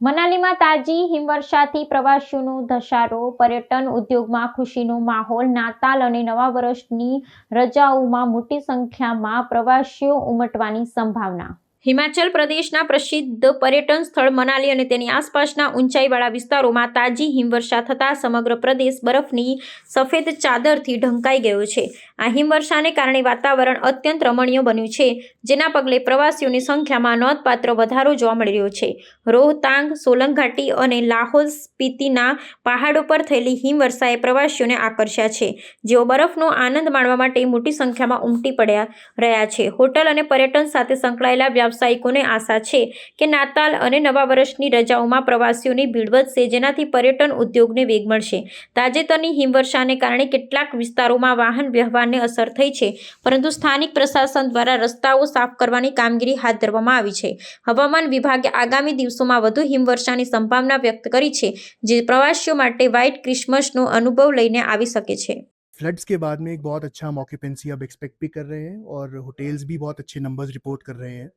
મનાલીમાં તાજી હિમવર્ષાથી પ્રવાસીઓનો ધસારો, પર્યટન ઉદ્યોગમાં ખુશીનો માહોલ, નાતાલ અને નવા વર્ષની રજાઓમાં મોટી સંખ્યામાં પ્રવાસીઓ ઉમટવાની સંભાવના હિમાચલ પ્રદેશના પ્રસિદ્ધ પર્યટન સ્થળ મનાલી અને તેની આસપાસના ઊંચાઈવાળા વિસ્તારોમાં તાજી હિમવર્ષા થતાં સમગ્ર પ્રદેશ બરફની સફેદ ચાદરથી ઢંકાઈ ગયો છે. આ હિમવર્ષાને કારણે વાતાવરણ અત્યંત રમણીય બન્યું છે, જેના પગલે પ્રવાસીઓની સંખ્યામાં નોંધપાત્ર વધારો જોવા મળી રહ્યો છે. રોહતાંગ સોલંગ ઘાટી અને લાહોલ સ્પીતિના પહાડો પર થયેલી હિમવર્ષાએ પ્રવાસીઓને આકર્ષ્યા છે, જેઓ બરફનો આનંદ માણવા માટે મોટી સંખ્યામાં ઉમટી પડ્યા રહ્યા છે. હોટલ અને પર્યટન સાથે સંકળાયેલા વ્યાવસાયિકોને આશા છે કે નાતાલ અને નવા વર્ષની રજાઓમાં પ્રવાસીઓની ભીડ વધશે જેનાથી પર્યટન ઉદ્યોગને વેગ મળશે તાજેતરની હિમવર્ષાને કારણે કેટલાક વિસ્તારોમાં વાહન વ્યવહારને અસર થઈ છે પરંતુ સ્થાનિક પ્રશાસન દ્વારા રસ્તાઓ સાફ કરવાની કામગીરી હાથ ધરવામાં આવી છે હવામાન વિભાગે આગામી દિવસોમાં વધુ હિમવર્ષાની સંભાવના વ્યક્ત કરી છે જે પ્રવાસીઓ માટે વ્હાઇટ ક્રિસમસનો અનુભવ લઈને આવી શકે છે फ्लड्स के बाद में एक बहुत अच्छा हम ऑक्यूपेंसी अब एक्सपेक्ट भी कर रहे हैं और होटल्स भी बहुत अच्छे नंबर्स रिपोर्ट कर रहे हैं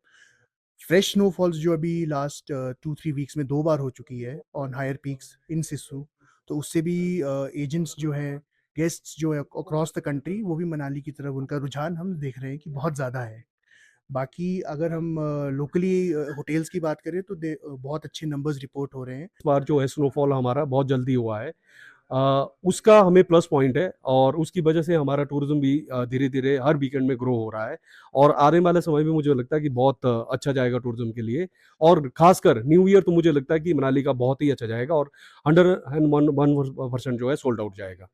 फ्रेश स्नोफॉल्स जो अभी लास्ट टू थ्री वीक्स में दो बार हो चुकी है on higher peaks in Sissu तो उससे भी एजेंट्स जो है गेस्ट्स जो है अक्रॉस द कंट्री वो भी मनाली की तरफ़ उनका रुझान हम देख रहे हैं कि बहुत ज़्यादा है। बाकी अगर हम लोकली होटल्स की बात करें तो बहुत अच्छे नंबर्स रिपोर्ट हो रहे हैं। इस बार जो है स्नोफॉल हमारा बहुत जल्दी हुआ है। अ, उसका हमें प्लस पॉइंट है और उसकी वजह से हमारा टूरिज़्म भी धीरे धीरे हर वीकेंड में ग्रो हो रहा है और आने वाले समय में मुझे लगता है कि बहुत अच्छा जाएगा टूरिज़्म के लिए और खासकर न्यू ईयर तो मुझे लगता है कि मनाली का बहुत ही अच्छा जाएगा और hundred and one one percent जो है सोल्ड आउट जाएगा।